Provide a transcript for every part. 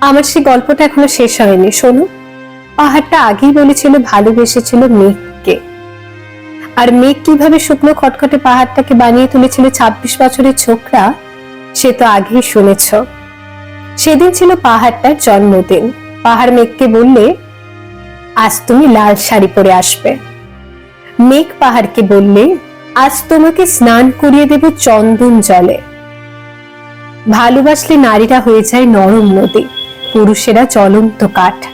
আমার সেই গল্পটা এখনও শেষ হয়নি, শোনো। পাহাড়টা আগেই বলেছিল ভালোবেসেছিল মেঘকে। আর মেঘ কীভাবে শুকনো খটখটে পাহাড়টাকে বানিয়ে তুলেছিল ছাব্বিশ বছরের ছোকরা, সে তো আগেই শুনেছ। সেদিন ছিল পাহাড়টার জন্মদিন। পাহাড় মেঘকে বললে, আজ তুমি লাল শাড়ি পরে আসবে। মেঘ পাহাড়কে বললে, আজ তোমাকে স্নান করিয়ে দেব চন্দন জলে। ভালোবাসলে নারীরা হয়ে যায় নরম নদী। পুরুষেরা জ্বলন্ত কাঠ।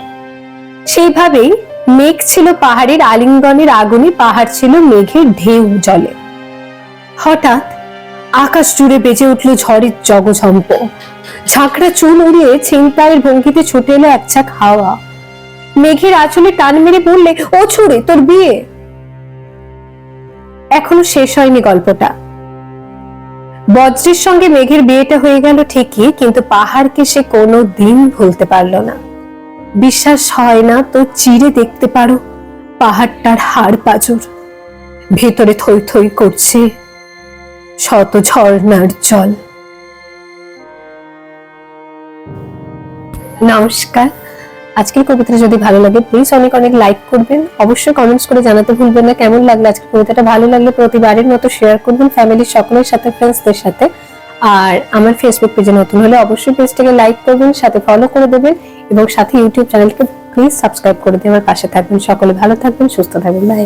সেইভাবেই মেঘ ছিল পাহাড়ের আলিঙ্গনের আগুনে, পাহাড় ছিল মেঘের ঢেউ জলে। হঠাৎ আকাশ জুড়ে বেজে উঠল ঝড়ের জগঝম্প। ঝাঁকড়া চুল উড়িয়ে ছিনতাইয়ের ভঙ্গিতে ছুটে এলো এক ঝাঁক হাওয়া। মেঘের আঁচলে টান মেরে বললে, ও ছুড়ে, তোর বিয়ে? এখনও শেষ হয়নি গল্পটা। বজ্রের সঙ্গে মেঘের বিয়েটা হয়ে গেল ঠিকই, কিন্তু পাহাড়কে সে কোনো দিন ভুলতে পারল না। বিশ্বাস হয় না তো চিরে দেখতে পারো, পাহাড়টার হাড় পাজর। ভেতরে থই থই করছে শত ঝর্ণার জল। নমস্কার। আজকের কবিতাটা যদি ভালো লাগে প্লিজ অনেক অনেক লাইক করবেন। অবশ্যই কমেন্টস করে জানাতে ভুলবেন না, কেমন লাগল আজকের কবিতাটা? ভালো লাগলে প্রতিবারের মতো শেয়ার করবেন ফ্যামিলির সকলের সাথে ফ্রেন্ডসদের সাথে। আর আমার ফেসবুক পেজে নতুন হলে অবশ্যই পেজটাকে লাইক করবেন, সাথে ফলো করে দেবেন এবং সাথে ইউটিউব চ্যানেলকে প্লিজ সাবস্ক্রাইব করে দিয়ে আমার পাশে থাকবেন। সকলে ভালো থাকবেন, সুস্থ থাকবেন। বাই